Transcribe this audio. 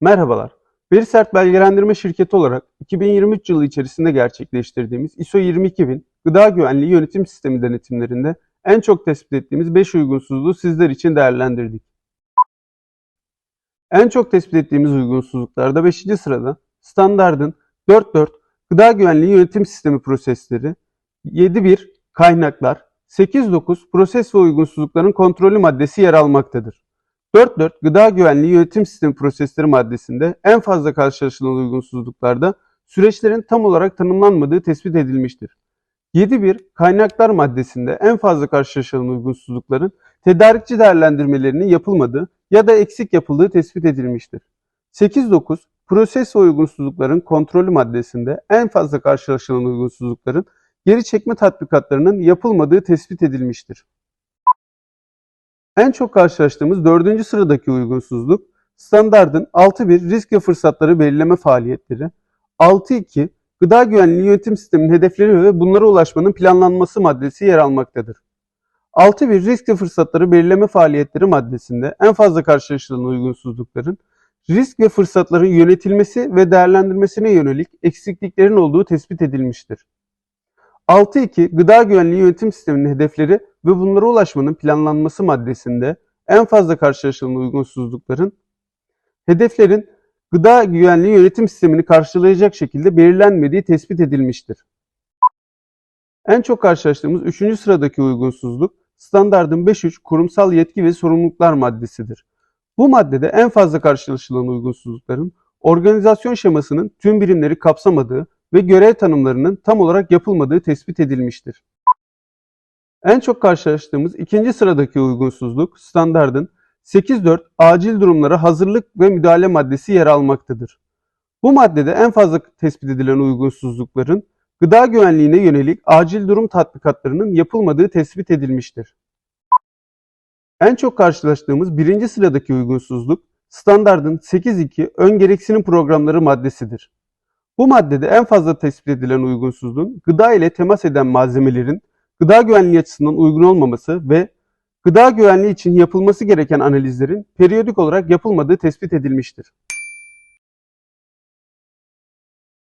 Merhabalar. Verisert belgelendirme şirketi olarak 2023 yılı içerisinde gerçekleştirdiğimiz ISO 22000 Gıda Güvenliği Yönetim Sistemi denetimlerinde en çok tespit ettiğimiz 5 uygunsuzluğu sizler için değerlendirdik. En çok tespit ettiğimiz uygunsuzluklarda 5. sırada standardın 4.4 Gıda Güvenliği Yönetim Sistemi prosesleri, 7.1 kaynaklar, 8.9 proses ve uygunsuzlukların kontrolü maddesi yer almaktadır. 4.4 Gıda Güvenliği Yönetim Sistemi prosesleri maddesinde en fazla karşılaşılan uygunsuzluklarda süreçlerin tam olarak tanımlanmadığı tespit edilmiştir. 7.1 Kaynaklar maddesinde en fazla karşılaşılan uygunsuzlukların tedarikçi değerlendirmelerinin yapılmadığı ya da eksik yapıldığı tespit edilmiştir. 8.9 Proses ve uygunsuzlukların kontrolü maddesinde en fazla karşılaşılan uygunsuzlukların geri çekme tatbikatlarının yapılmadığı tespit edilmiştir. En çok karşılaştığımız dördüncü sıradaki uygunsuzluk, standardın 6.1 risk ve fırsatları belirleme faaliyetleri, 6.2 gıda güvenliği yönetim sisteminin hedefleri ve bunlara ulaşmanın planlanması maddesi yer almaktadır. 6.1 risk ve fırsatları belirleme faaliyetleri maddesinde en fazla karşılaşılan uygunsuzlukların risk ve fırsatların yönetilmesi ve değerlendirmesine yönelik eksikliklerin olduğu tespit edilmiştir. 6.2 Gıda Güvenliği Yönetim Sistemi'nin hedefleri ve bunlara ulaşmanın planlanması maddesinde en fazla karşılaşılan uygunsuzlukların hedeflerin gıda güvenliği yönetim sistemini karşılayacak şekilde belirlenmediği tespit edilmiştir. En çok karşılaştığımız 3. sıradaki uygunsuzluk standardın 5.3 kurumsal yetki ve sorumluluklar maddesidir. Bu maddede en fazla karşılaşılan uygunsuzlukların organizasyon şemasının tüm birimleri kapsamadığı ve görev tanımlarının tam olarak yapılmadığı tespit edilmiştir. En çok karşılaştığımız ikinci sıradaki uygunsuzluk standardın 8.4 acil durumlara hazırlık ve müdahale maddesi yer almaktadır. Bu maddede en fazla tespit edilen uygunsuzlukların gıda güvenliğine yönelik acil durum tatbikatlarının yapılmadığı tespit edilmiştir. En çok karşılaştığımız birinci sıradaki uygunsuzluk standardın 8.2 ön gereksinim programları maddesidir. Bu maddede en fazla tespit edilen uygunsuzluğun gıda ile temas eden malzemelerin gıda güvenliği açısından uygun olmaması ve gıda güvenliği için yapılması gereken analizlerin periyodik olarak yapılmadığı tespit edilmiştir.